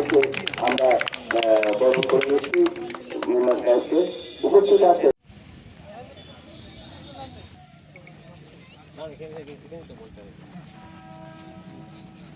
তাদেরকে আমরা বরণ করে নিয়েছি মেম্বার উপস্থিত আছে।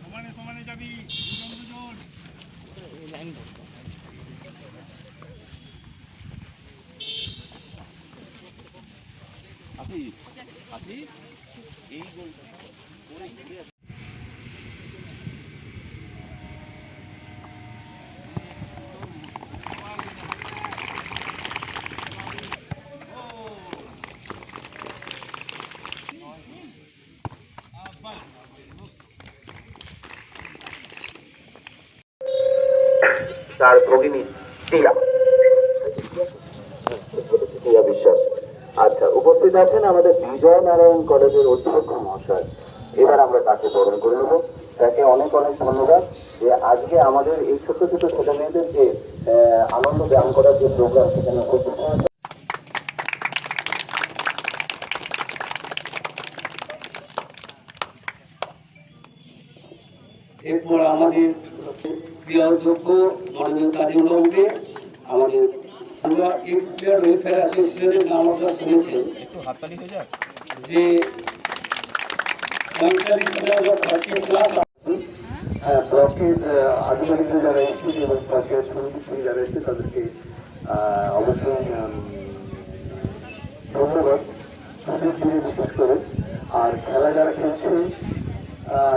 সমানে সমানে যাবি দুজন তার ভগিনী টিয়া টিয়া বিশ্বাস। আচ্ছা উপস্থিত আছেন আমাদের বিজয় নারায়ণ কলেজের অধ্যক্ষ মহাশয়। এবার আমরা তাকে বরণ করে নেব। তাকে অনেক অনেক ধন্যবাদ যে আজকে আমাদের এই ছোট ছোট ছেলে মেয়েদের যে আনন্দ দান করার যে প্রোগ্রাম সেখানে উপস্থিত এরপর আমাদের অধ্যক্ষ মাননীয় কাজী বাবুকে আমাদের আমরা এক্স প্লেয়ার ওয়েলফেয়ার অ্যাসোসিয়েশনের নাম আপনারা শুনেছেন। যে পঁয়তাল্লিশ হাজার বা থার্টি প্লাস হ্যাঁ ব্লকের আধিকারিকরা যারা এসেছে এবং পঞ্চায়েত সমিতি যারা এসেছে তাদেরকে অবশ্যই ধন্যবাদ। দিয়ে বিশেষ করে। আর খেলা যারা খেলছে আহ,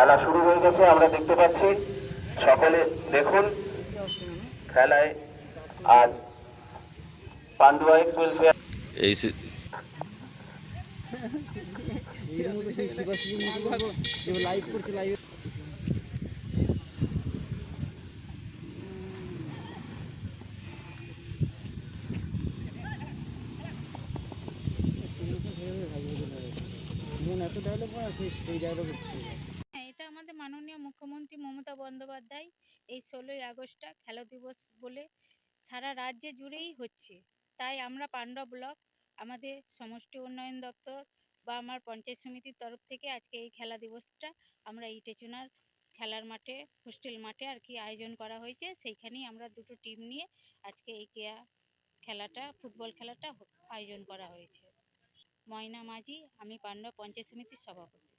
খেলা শুরু হয়ে গেছে, আমরা দেখতে পাচ্ছি। সকলে দেখুন, খেলায় আজ পান্ডুয়া এক্স ওয়েলফেয়ার লাইভ করছে লাইভ এত ডেভেলপ করা সেই সেই ডেভেলপ হ্যাঁ এটা আমাদের মাননীয় মুখ্যমন্ত্রী মমতা বন্দ্যোপাধ্যায় এই ষোলোই আগস্টটা খেলা দিবস বলে সারা রাজ্যে জুড়েই হচ্ছে। তাই আমরা পাণ্ডব ব্লক, আমাদের সমষ্টি উন্নয়ন দপ্তর বা আমার পঞ্চায়েত সমিতির তরফ থেকে আজকে এই খেলা দিবসটা আমরা ইটেচুনার খেলার মাঠে, হোস্টেল মাঠে আর কি আয়োজন করা হয়েছে। সেইখানেই আমরা দুটো টিম নিয়ে আজকে এই কেয়া খেলাটা, ফুটবল খেলাটা আয়োজন করা হয়েছে। ময়না মাঝি, আমি পাণ্ডব পঞ্চায়েত সমিতির সভাপতি।